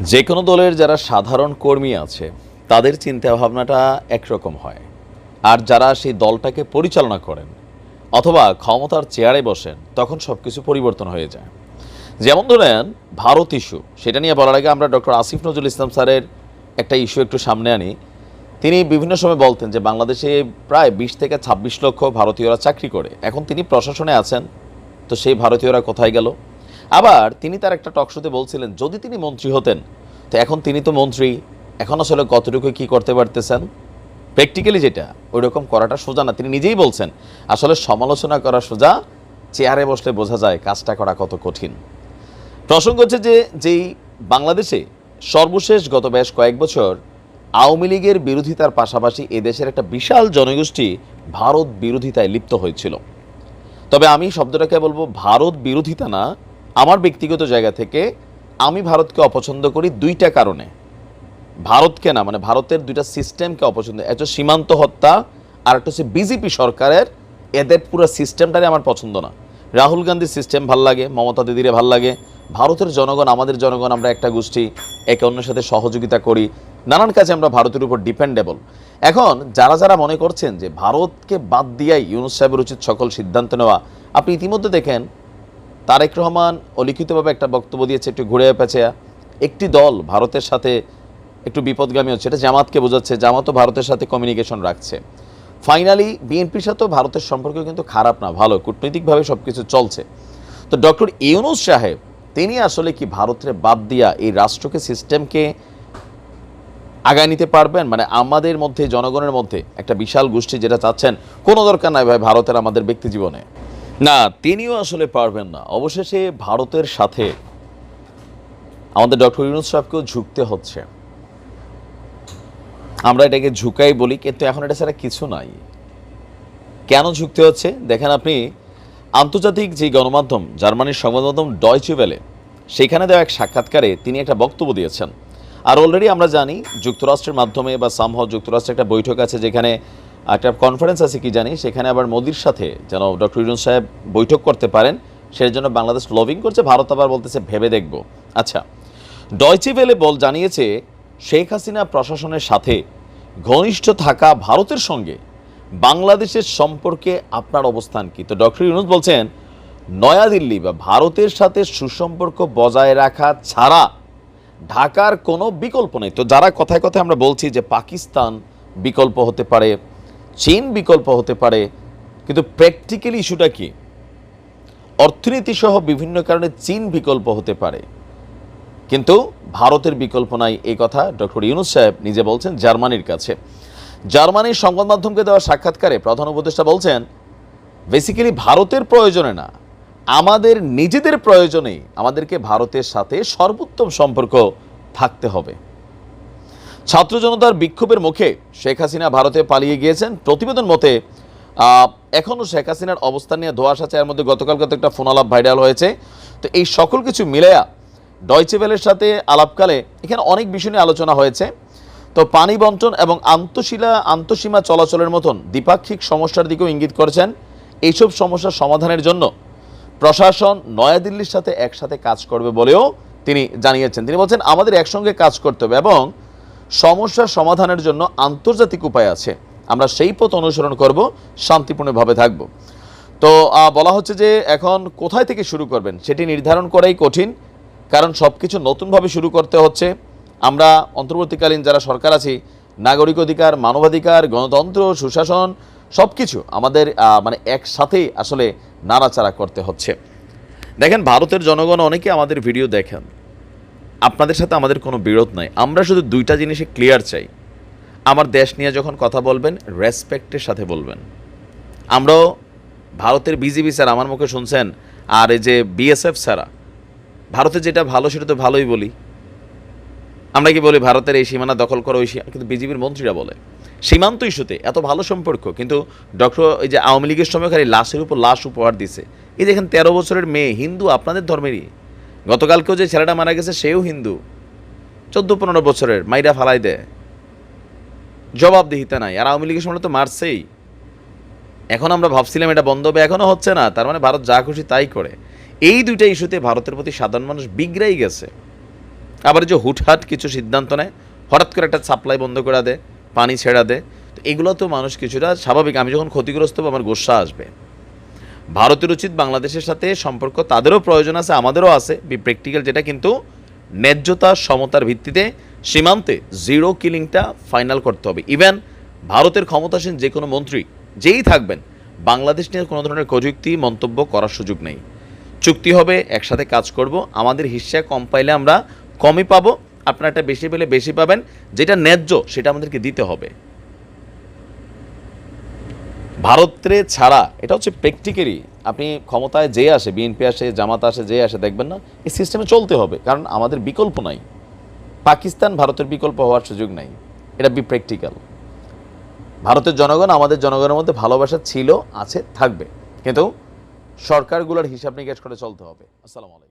যে কোনো দলের যারা সাধারণ কর্মী আছে, তাদের চিন্তা ভাবনাটা একরকম হয়। আর যারা সেই দলটাকে পরিচালনা করেন অথবা ক্ষমতার চেয়ারে বসেন, তখন সব কিছু পরিবর্তন হয়ে যায়। যেমন ধরেন, ভারত ইস্যু, সেটা নিয়ে বলার আগে আমরা ডক্টর আসিফ নজরুল ইসলাম স্যারের একটা ইস্যু একটু সামনে আনি। তিনি বিভিন্ন সময় বলতেন যে, বাংলাদেশে প্রায় বিশ থেকে ছাব্বিশ লক্ষ ভারতীয়রা চাকরি করে। এখন তিনি প্রশাসনে আছেন, তো সেই ভারতীয়রা কোথায় গেল? আবার তিনি তার একটা টকশোতে বলছিলেন, যদি তিনি মন্ত্রী হতেন, তো এখন তিনি তো মন্ত্রী, এখন আসলে কতটুকু কি করতে পারতেছেন? প্র্যাকটিক্যালি যেটা ওই রকম করাটা সোজা না। তিনি নিজেই বলছেন, আসলে সমালোচনা করা সোজা, চেয়ারে বসলে বোঝা যায় কাজটা করা কত কঠিন। প্রসঙ্গ হচ্ছে যে, যেই বাংলাদেশে সর্বশেষ গত বেশ কয়েক বছর আওয়ামী লীগের বিরোধিতার পাশাপাশি এদেশের একটা বিশাল জনগোষ্ঠী ভারত বিরোধিতায় লিপ্ত হয়েছিল। তবে আমি শব্দটাকে বলব ভারত বিরোধিতা না আমার ব্যক্তিগত জায়গা থেকে আমি ভারতকে অপছন্দ করি দুইটা কারণে। ভারতকে না মানে ভারতের দুইটা সিস্টেমকে অপছন্দ। একটা সীমান্ত হত্যা, আর একটা হচ্ছে বিজেপি সরকারের এদের পুরো সিস্টেমটাই আমার পছন্দ না। রাহুল গান্ধীর সিস্টেম ভালো লাগে, মমতা দিদিরে ভালো লাগে, ভারতের জনগণ, আমাদের জনগণ, আমরা একটা গোষ্ঠী, একে অন্যের সাথে সহযোগিতা করি, নানান কাজে আমরা ভারতের উপর ডিপেন্ডেবল এখন যারা যারা মনে করছেন যে ভারতকে বাদ দিয়াই ইউনুস সাহেবের উচিত সকল সিদ্ধান্ত নেওয়া, আপনি ইতিমধ্যে দেখেন তারেক রহমান অলিখিতভাবে একটা বক্তব্য দিয়েছে, একটু ঘুরে পেঁচে একটি দল ভারতের সাথে একটু বিপদগামী হচ্ছে, এটা জামাতকে বোঝাচ্ছে জামাতও ভারতের সাথে কমিউনিকেশন রাখছে। ফাইনালি বিএনপির সাথেও ভারতের সম্পর্ক কিন্তু খারাপ না, ভালো, কূটনৈতিকভাবে সব কিছু চলছে। তো ডক্টর ইউনুস সাহেব, তিনি আসলে কি ভারতের বাদ দিয়া এই রাষ্ট্রকে সিস্টেমকে আগায় নিতে পারবেন? মানে আমাদের মধ্যে, জনগণের মধ্যে একটা বিশাল গোষ্ঠী যেটা চাচ্ছেন, কোনো দরকার নাই ভাই ভারতের আমাদের ব্যক্তি জীবনে। না, তিনিও আসলে পারবেন না। অবশেষে ভারতের সাথে আমাদের ডক্টর ইউনুস সাহেবকেও ঝুঁকতে হচ্ছে। আমরা এটাকে ঝুঁকাই বলি, কিন্তু এখন এটা ছাড়া কিছু নাই। কেন ঝুঁকতে হচ্ছে? দেখেন আপনি, আন্তর্জাতিক যে গণমাধ্যম, জার্মানির সংবাদ মাধ্যম ডয়চে ভেলে সেখানে দেওয়া এক সাক্ষাৎকারে তিনি একটা বক্তব্য দিয়েছেন। আর অলরেডি আমরা জানি, যুক্তরাষ্ট্রের মাধ্যমে বা সামহ যুক্তরাষ্ট্রের একটা বৈঠক আছে যেখানে একটা কনফারেন্স আছে, কি জানি, সেখানে আবার মোদির সাথে যেন ডক্টর ইউনুস সাহেব বৈঠক করতে পারেন, সেই জন্য বাংলাদেশ লবিং করছে, ভারত আবার বলতেছে, ভেবে দেখব। আচ্ছা ডয়চে ভেলে বল জানিয়েছে, শেখ হাসিনা প্রশাসনের সাথে ঘনিষ্ঠ থাকা ভারতের সঙ্গে বাংলাদেশের সম্পর্কে আপনার অবস্থান কি? তো ডক্টর ইউনুস বলছেন নয়াদিল্লি বা ভারতের সাথে সুসম্পর্ক বজায় রাখা ছাড়া ঢাকার কোনো বিকল্প নেই। তো যারা কথায় কথায় আমরা বলছি যে পাকিস্তান বিকল্প হতে পারে চীন বিকল্প হতে পারে, কিন্তু প্র্যাকটিক্যালি ইস্যুটা কি? অর্থনীতি সহ বিভিন্ন কারণে চীন বিকল্প হতে পারে, কিন্তু ভারতের বিকল্প নাই এই কথা ডক্টর ইউনুস সাহেব নিজে বলছেন জার্মানির কাছে। জার্মানির সংবাদ মাধ্যমকে দেওয়া সাক্ষাৎকারে প্রধান উপদেষ্টা বলছেন বেসিক্যালি ভারতের প্রয়োজনে না, আমাদের নিজেদের প্রয়োজনেই আমাদেরকে ভারতের সাথে সর্বোত্তম সম্পর্ক থাকতে হবে। ছাত্র জনতার বিক্ষোভের মুখে শেখ হাসিনা ভারতে পালিয়ে গিয়েছেন। প্রতিবেদন মতে এখনও শেখ হাসিনার অবস্থান নিয়ে ধোয়াশ এর মধ্যে গতকাল কত একটা ফোন আলাপ ভাইরাল হয়েছে। তো এই সকল কিছু মিলেয়া ডয়চে ভেলের সাথে আলাপকালে এখানে অনেক বিষয় নিয়ে আলোচনা হয়েছে। তো পানি বন্টন এবং আন্তঃশিলা, আন্তঃসীমা চলাচলের মতন দ্বিপাক্ষিক সমস্যার দিকেও ইঙ্গিত করেছেন। এইসব সমস্যার সমাধানের জন্য প্রশাসন নয়াদিল্লির সাথে একসাথে কাজ করবে বলেও তিনি জানিয়েছেন। তিনি বলছেন, আমাদের একসঙ্গে কাজ করতে হবে এবং সমস্যার সমাধানের জন্য আন্তর্জাতিক উপায় আছে। আমরা সেই পথ অনুসরণ করব, শান্তিপূর্ণভাবে থাকব। তো বলা হচ্ছে যে এখন কোথায় থেকে শুরু করবেন সেটি নির্ধারণ করাই কঠিন, কারণ সব কিছু নতুনভাবে শুরু করতে হচ্ছে। আমরা অন্তর্বর্তীকালীন যারা সরকার আছি, নাগরিক অধিকার, মানবাধিকার, গণতন্ত্র, সুশাসন সব কিছু আমাদের মানে একসাথেই আসলে নাড়াচাড়া করতে হচ্ছে। দেখেন, ভারতের জনগণ অনেকে আমাদের ভিডিও দেখেন। আপনাদের সাথে আমাদের কোনো বিরোধ নাই। আমরা শুধু দুইটা জিনিসে ক্লিয়ার চাই। আমার দেশ নিয়ে যখন কথা বলবেন রেসপেক্টের সাথে বলবেন। আমরাও ভারতের বিজেপি স্যার আমার মুখে শুনছেন, আর এই যে বিএসএফ স্যারা ভারতে যেটা ভালো সেটা তো ভালোই বলি। আমরা কি বলি, ভারতের এই সীমানা দখল করো ওই কিন্তু বিজেপির মন্ত্রীরা বলে। সীমান্ত ইস্যুতে এত ভালো সম্পর্ক, কিন্তু ডক্টর এই যে আওয়ামী লীগের সময় খালি লাশের উপর লাশ উপহার দিছে। এই দেখেন তেরো বছরের মেয়ে, হিন্দু, আপনাদের ধর্মেরই। গতকালকেও যে ছেলেটা মারা গেছে, সেও হিন্দু। চোদ্দ পনেরো বছরের, মাইরা ফালাই দেয় জবাবদিহিতা নাই। আর আওয়ামী লীগের সময় তো মারছেই। এখন আমরা ভাবছিলাম এটা বন্ধ হবে এখনও হচ্ছে না। তার মানে ভারত যা খুশি তাই করে। এই দুইটা ইস্যুতে ভারতের প্রতি সাধারণ মানুষ বিগড়াই গেছে। আবার যে হুটহাট কিছু সিদ্ধান্ত নেয়, হঠাৎ করে একটা সাপ্লাই বন্ধ করে দেয় পানি ছেড়া দেয় তো এগুলো তো মানুষ কিছুটা স্বাভাবিক। আমি যখন ক্ষতিগ্রস্ত হব, আমার গোসা আসবে। ভারতের উচিত বাংলাদেশের সাথে সম্পর্ক তাদেরও প্রয়োজন আছে, আমাদেরও আছে। বি প্র্যাকটিক্যাল যেটা কিন্তু ন্যায্যতা, সমতার ভিত্তিতে সীমান্তে জিরো কিলিংটা ফাইনাল করতে হবে। ইভেন ভারতের ক্ষমতাসীন যে কোনো মন্ত্রী যেই থাকবেন, বাংলাদেশ নিয়ে কোনো ধরনের প্রযুক্তি মন্তব্য করার সুযোগ নেই। চুক্তি হবে, একসাথে কাজ করব, আমাদের হিস্সা কম পাইলে আমরা কমই পাবো একটা বেশি পেলে বেশি পাবেন, যেটা ন্যায্য সেটা আমাদেরকে দিতে হবে। ভারতে ছাড়া, এটা হচ্ছে প্র্যাকটিক্যালি, আপনি ক্ষমতায় যে আসে বিএনপি আসে, জামাত আসে, যে আসে, দেখবেন না, এই সিস্টেমে চলতে হবে, কারণ আমাদের বিকল্প নাই। পাকিস্তান ভারতের বিকল্প হওয়ার সুযোগ নাই, এটা বি প্র্যাকটিক্যাল ভারতের জনগণ আমাদের জনগণের মধ্যে ভালোবাসা ছিল, আছে, থাকবে, কিন্তু সরকারগুলোর হিসাব নিকাশ করে চলতে হবে। আসসালামু আলাইকুম।